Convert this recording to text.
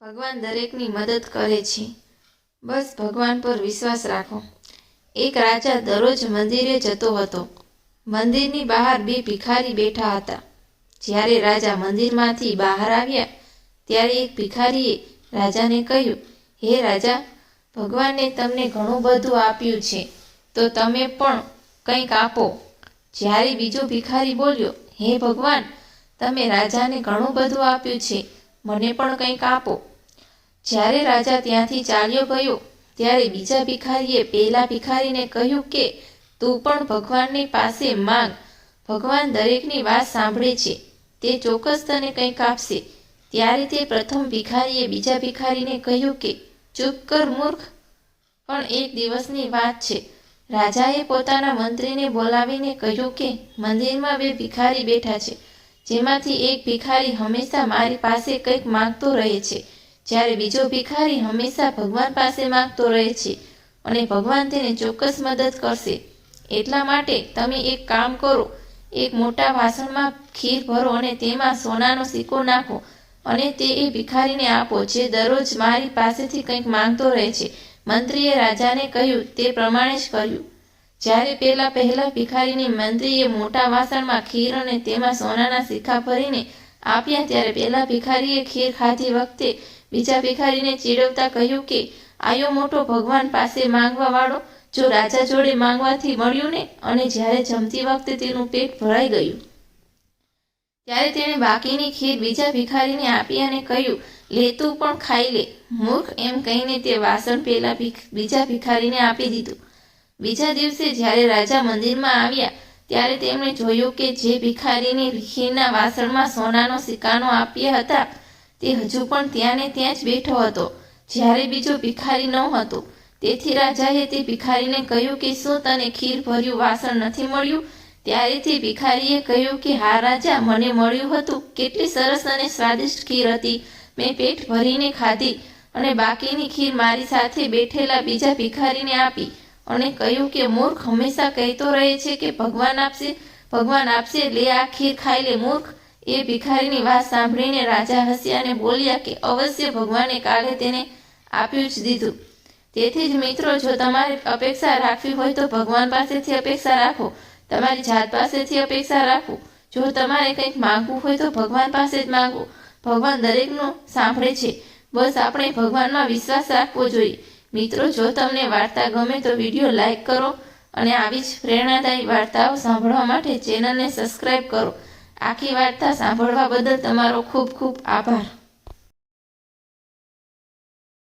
ભગવાન દરેકની મદદ કરે છે. બસ ભગવાન પર વિશ્વાસ રાખો. એક રાજા દરરોજ મંદિરે જતો હતો. મંદિરની બહાર બે ભિખારી બેઠા હતા. જ્યારે રાજા મંદિરમાંથી બહાર આવ્યા, ત્યારે એક ભિખારીએ રાજાને કહ્યું, હે રાજા, ભગવાને તમને ઘણું બધું આપ્યું છે. તો તમે પણ કંઈક આપો. જ્યારે બીજો ભિખારી બોલ્યો, હે ભગવાન, તમે રાજાને ઘણું બધું આપ્યું છે. મને પણ કંઈક આપો. જ્યારે રાજા ત્યાંથી ચાલ્યો ગયો, ત્યારે બીજા ભિખારીએ પહેલા ભિખારીને કહ્યું કે, તું પણ ભગવાનની પાસે માંગ. ભગવાન દરેકની વાત સાંભળે છે. તે ચોક્કસ તને કંઈક આપશે. ત્યારે તે પ્રથમ ભિખારીએ બીજા ભિખારીને કહ્યું કે, ચૂપ કર મૂર્ખ. પણ એક દિવસની વાત છે. રાજાએ પોતાના મંત્રીને બોલાવીને કહ્યું કે, મંદિરમાં બે ભિખારી બેઠા છે. જેમાંથી એક ભિખારી હંમેશા મારી પાસે કંઈક માંગતો રહે છે. જ્યારે બીજો ભિખારી હંમેશા ભગવાન પાસે માંગતો રહે છે અને ભગવાન તેને ચોક્કસ મદદ કરશે. એટલા માટે તમે એક કામ કરો, એક મોટા વાસણમાં ખીર ભરો અને તેમાં સોનાનો સિક્કો નાખો અને તે એ ભિખારીને આપો જે દરરોજ મારી પાસેથી કંઈક માંગતો રહે છે. મંત્રીએ રાજાને કહ્યું, તે પ્રમાણે જ કર્યું. જ્યારે પેલા પહેલા ભિખારીની મંત્રીએ મોટા વાસણમાં ખીર અને તેમાં સોનાના સિક્કા ભરીને આપ્યા, ત્યારે પેલા ભિખારીએ ખીર ખાધી વખતે બીજા ભિખારીને ચીડવતા કહ્યું કે, આયો મોટો ભગવાન પાસે માંગવા વાળો, જો રાજા જોડે માંગવાથી મળ્યું ને, અને જ્યારે જમતી વખતે તેનું પેટ ભરાઈ ગયું. ત્યારે તેણે બાકીની ખીર બીજા ભિખારીને આપી અને કહ્યું, લે તું પણ ખાઈ લે. મૂર્ખ એમ કહીને તે વાસણ પેલા બીજા ભિખારીને આપી દીધું. બીજા દિવસે જ્યારે રાજા મંદિરમાં આવ્યા, ત્યારે તેમણે જોયું કે જે ભિખારીને ખીરના વાસણમાં સોનાનો સિક્કાનો આપ્યા હતા, તે હજુ પણ ત્યાં ને ત્યાં જ બેઠો હતો. જ્યારે બીજો ભિખારી ન હતો તેથી રાજાએ તે ભિખારીને કહ્યું કે શું તને ખીર ભર્યું વાસણ નથી મળ્યું? ત્યારે તે ભિખારીએ કહ્યું કે, હા, રાજા, મને મળ્યું હતું. કેટલી સરસ અને સ્વાદિષ્ટ ખીર હતી. મેં પેટ ભરીને ખાધી અને બાકીની ખીર મારી સાથે બેઠેલા બીજા ભિખારીને આપી. અને કહ્યું કે મૂર્ખ હંમેશા કહેતો રહે છે કે ભગવાન આપશે ભગવાન આપશે લે આ ખીર ખાઈ લે મૂર્ખ. એ ભિખારીની વાત સાંભળીને રાજા હસ્યા અને બોલ્યા કે અવશ્ય ભગવાને કાલે તેને આપ્યું જ દીધું. તેથી જ મિત્રો, જો તમારે અપેક્ષા રાખવી હોય તો ભગવાન પાસેથી અપેક્ષા રાખો. તમારી જાત પાસેથી અપેક્ષા રાખો. જો તમારે કંઈક માંગવું હોય તો ભગવાન પાસે જ માંગો. ભગવાન દરેકનું સાંભળે છે. બસ આપણે ભગવાનમાં વિશ્વાસ રાખવો જોઈએ. મિત્રો, જો તમને વાર્તા ગમે તો વીડિયો લાઈક કરો અને આવી જ પ્રેરણાદાયી વાર્તાઓ સાંભળવા માટે ચેનલને સબસ્ક્રાઈબ કરો. આખી વાર્તા સાંભળવા બદલ તમારો ખૂબ ખૂબ આભાર.